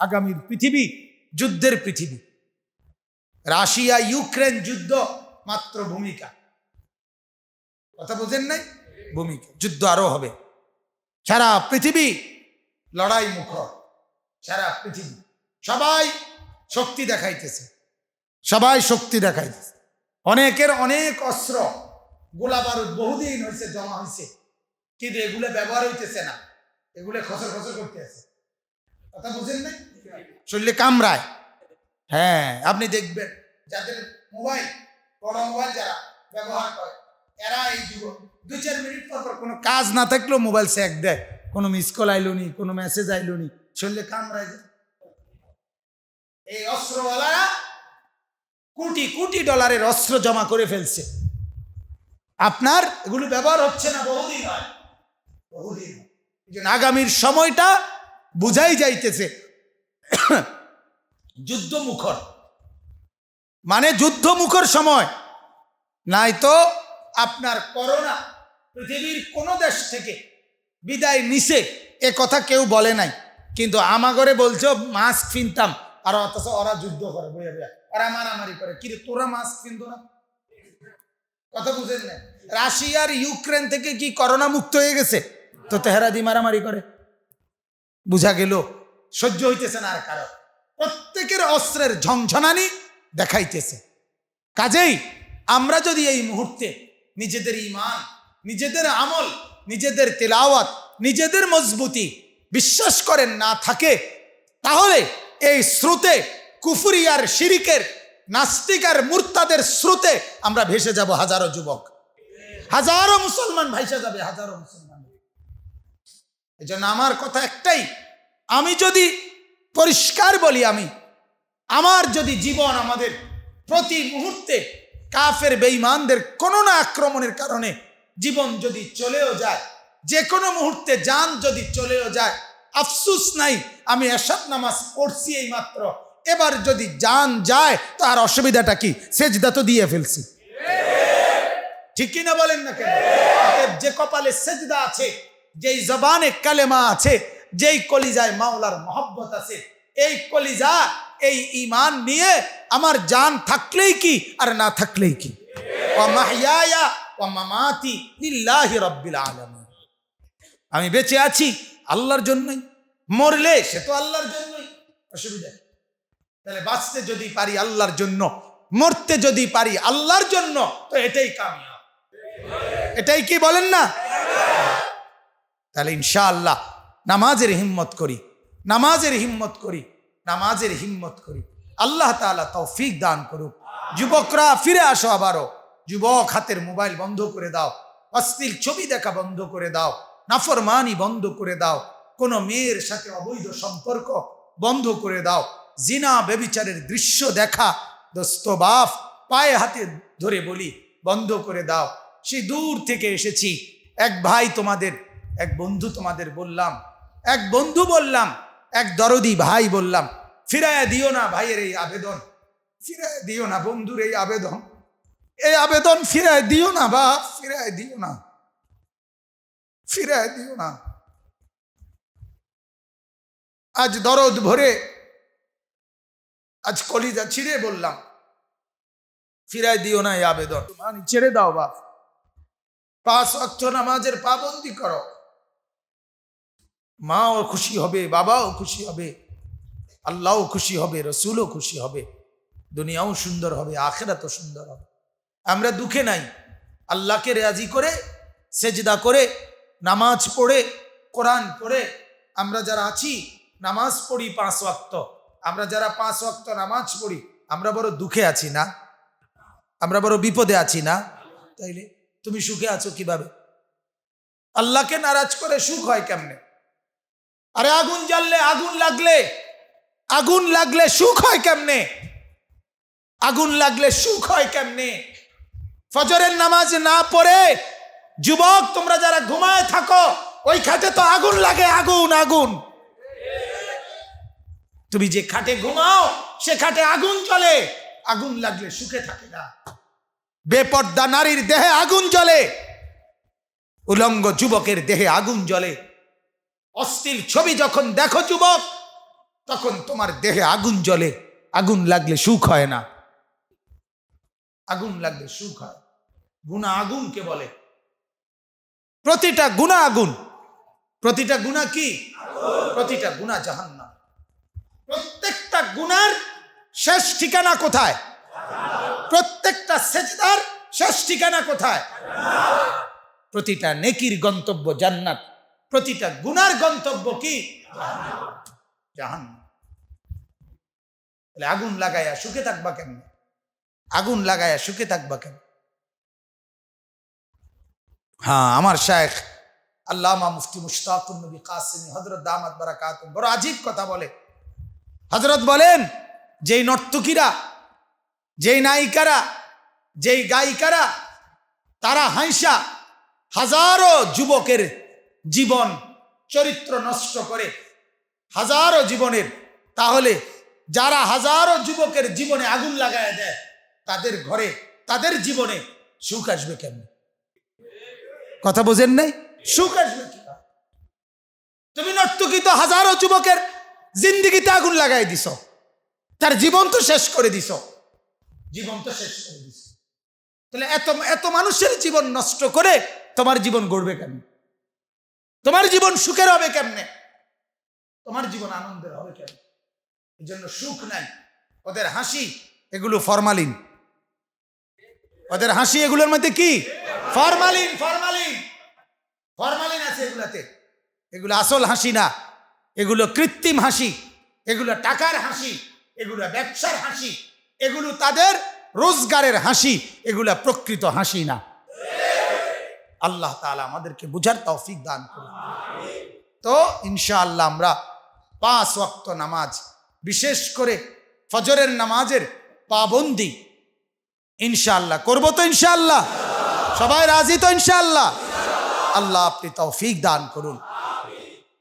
আগামীর পৃথিবী, যুদ্ধের পৃথিবী। রাশিয়া, ইউক্রেন যুদ্ধ মাত্র ভূমিকা। কথা বোঝেন নাই? ভূমিকা। যুদ্ধ আরও হবে। সারা পৃথিবী লড়াই মুখর। সারা পৃথিবী। সবাই শক্তি দেখাইতেছে। সবাই শক্তি দেখাইতেছে। অনেকের অনেক অস্ত্র। গোলা বারুদ বহুদিন হয়েছে জমা হয়েছে কিন্তু এগুলো ব্যবহার হইতেছে না। এগুলো খসর খসর করতে আছে কথা বুঝেন শরীরে কামড়ায়। হ্যাঁ আপনি দেখবেন যাদের মোবাইল বড় মোবাইল যারা ব্যবহার করে এরা এই যুগ দুই চার মিনিট পর পর কোনো কাজ না থাকলেও মোবাইল স্যাক দেয়। কোনো মিস কল আইলো নি কোনো মেসেজ আইলো নি শরীরে কামড়ায় যায় এই অস্ত্রওয়ালারা কোটি কোটি ডলারের অস্ত্র জমা করে ফেলছে। আপনার এগুলো ব্যবহার হচ্ছে না বহুদিন হয়। বহুদিন আগামীর সময়টা বুঝাই যাইতেছে। যুদ্ধ মুখর মানে যুদ্ধ মুখর সময়। নাই তো আপনার করোনা পৃথিবীর কোন দেশ থেকে বিদায় নিছে এ কথা কেউ বলে নাই। কিন্তু আমাগরে বলছো মাস্ক কিনতাম আর অথচ ওরা যুদ্ধ করে বইয়া বইয়া ওরা মারামারি করে। কিন্তু তোরা মাস্ক কিনতো না? কথা বুঝেন না রাশিয়ার ইউক্রেন থেকে কি করোনা মুক্ত হয়ে গেছে? তো তেহরা দি মারামারি করে। বুঝা গেল, সহ্য হইতেছে না আর কারও। প্রত্যেকের অস্ত্রের ঝংঝনানি দেখাইতেছে। কাজেই আমরা যদি এই মুহূর্তে নিজেদের ইমান নিজেদের আমল, নিজেদের তেলাওয়াত, নিজেদের মজবুতি বিশ্বাস করেন না থাকে, তাহলে এই স্রোতে কুফুরি আর শিরিকের, নাস্তিক আর মুরতাদের স্রোতে আমরা ভেসে যাব হাজারো যুবক। হাজারো মুসলমান ভাইসে যাবে হাজারো মুসলমান। এই জন্য আমার কথা একটাই, আমি যদি পরিষ্কার বলি আমি, আমার যদি জীবন আমাদের প্রতি মুহূর্তে কাফের বেঈমানদের কোনো না আক্রমণের কারণে জীবন যদি চলেও যায়, যে কোনো মুহূর্তে যান যদি চলেও যায়, আফসুস নাই, আমি এসব নামাজ পড়ছি এই মাত্র এবার যদি যান যায়, তার অসুবিধাটা কি? সেজদা তো দিয়ে ফেলছি। ঠিক কিনা বলেন না কেন? যে কপালে সেজদা আছে যেই জবানে কালেমা আছে, যেই কলিজায় মাওলার মহব্বত আছে, এই কলিজা, এই ইমান নিয়ে আমার জান থাকলেই কি আর না থাকলেই কি? আমি বেঁচে আছি আল্লাহর জন্যই। মরলে সে তো আল্লাহর জন্যই। অসুবিধা তাহলে বাঁচতে যদি পারি আল্লাহর জন্য, মরতে যদি পারি আল্লাহর জন্য, তো এটাই কামিয়াব। এটাই কি বলেন না? তাহলে ইনশাআল্লাহ নামাজের হিম্মত করি, নামাজের হিম্মত করি, নামাজের হিম্মত করি। আল্লাহ তাআলা তৌফিক দান করুক। যুবকরা, ফিরে আসো আবারও। যুবক হাতের মোবাইল বন্ধ করে দাও। অশ্লীল ছবি দেখা বন্ধ করে দাও। নাফরমানি বন্ধ করে দাও। কোনো মেয়ের সাথে অবৈধ সম্পর্ক বন্ধ করে দাও। জিনা বেবিচারের দৃশ্য দেখা, দোস্ত বাপ, পায়ে হাতে ধরে বলি, বন্ধ করে দাও। সে দূর থেকে এসেছি। এক ভাই তোমাদের এক বন্ধু তোমাদের বললাম, এক বন্ধু বললাম, এক দরদি ভাই বললাম ফিরায় দিও না ভাইয়ের এই আবেদন ফিরায় দিও না বন্ধুর এই আবেদন এই আবেদন ফিরায় দিও না বা ফিরায় দিও না ফিরায় দিও না। আজ দরদ ভরে, আজ কলিজা ছিঁড়ে বললাম ফিরায় দিও না এই আবেদন। ছেড়ে দাও বাপ। পাঁচ অক্ষ নামাজের পাবন্দি করো। মাও খুশি হবে, বাবাও খুশি হবে, আল্লাহও খুশি হবে, রসুলও খুশি হবে, দুনিয়াও সুন্দর হবে, আখেরাতও সুন্দর হবে। আমরা দুঃখে নাই। আল্লাহকে রাজি করে, সেজদা করে, নামাজ পড়ে, কোরআন পড়ে, আমরা যারা আছি, নামাজ পড়ি পাঁচ ওয়াক্ত। আমরা যারা পাঁচ ওয়াক্ত নামাজ পড়ি, আমরা বড় দুঃখে আছি না? আমরা বড় বিপদে আছি না? তাইলে তুমি সুখে আছো কীভাবে? আল্লাহকে নারাজ করে সুখ হয় কেমনে? আরে আগুন জ্বাললে আগুন লাগলে আগুন লাগলে সুখ হয় কেমনে? আগুন লাগলে সুখ হয় কেমনে? ফজরের নামাজ না পড়ে যুবক, তোমরা যারা ঘুমায় থাকো, ওই খাটে তো আগুন লাগে, আগুন আগুন। তুমি যে খাটে ঘুমাও, সে খাটে আগুন চলে আগুন লাগলে সুখে থাকে না। বেপর্দা নারীর দেহে আগুন জ্বলে। উলঙ্গ যুবকের দেহে আগুন জ্বলে। অশ্লীল ছবি যখন দেখো যুবক, তখন তোমার দেহে আগুন জ্বলে, আগুন লাগলে সুখ হয় না। আগুন লাগলে সুখ হয়। গুণা আগুনকে বলে। প্রতিটা গুণা আগুন। প্রতিটা গুণা কি? প্রতিটা গুণা জাহান্নাম। প্রত্যেকটা গুনার শেষ ঠিকানা কোথায়? প্রত্যেকটা সেজদার শেষ ঠিকানা কোথায়? প্রতিটা নেকির গন্তব্য জান্নাত। প্রতিটা গুনার গন্তব্য কি? জাহান আগুন লাগাইয়া সুখে থাকবা কেন আগুন লাগাইয়া সুখে থাকবা কেন হ্যাঁ আমার শেখ আল্লামা মুফতি মুশতাকুন নবী কাসিমি হজরত দামাত বারাকাত বড় আজীব কথা বলে। হজরত বলেন, যেই নর্তকীরা, যেই নায়িকারা, যেই গায়িকারা, তারা হাইসা হাজারো যুবকের জীবন, চরিত্র নষ্ট করে হাজারো জীবনের, তাহলে যারা হাজারো যুবকের জীবনে আগুন লাগায় দেয়, তাদের ঘরে, তাদের জীবনে সুখ আসবে কেমন? কথা বোঝেন নাই? সুখ আসবে তুমি নর্তকী তো হাজারো যুবকের জিন্দিগিতে আগুন লাগাই দিছ। তার জীবন তো শেষ করে দিছ। জীবন তো শেষ করে দিছ। তাহলে এত এত মানুষের জীবন নষ্ট করে তোমার জীবন গড়বে কেন তোমার জীবন সুখের হবে কেমনে? তোমার জীবন আনন্দের হবে কেমনে? এই জন্য সুখ নাই। ওদের হাসি এগুলো ফরমালিন। ওদের হাসি এগুলোর মধ্যে কি? Formalin formalin. ফরমালিন আছে এগুলাতে। এগুলো আসল হাসি না। এগুলো কৃত্রিম হাসি। এগুলো টাকার হাসি। এগুলো ব্যবসার হাসি। এগুলো তাদের রোজগারের হাসি। এগুলো প্রকৃত হাসি না। আল্লাহ তালা আমাদেরকে বুঝার তৌফিক দান করুন। তো ইনশাআল্লাহ আমরা পাঁচ ওয়াক্ত নামাজ, বিশেষ করে ফজরের নামাজের পাবন্দি ইনশাআল্লাহ করব তো ইনশাআল্লাহ? সবাই রাজি তো ইনশাআল্লাহ? আল্লাহ আপনি তৌফিক দান করুন।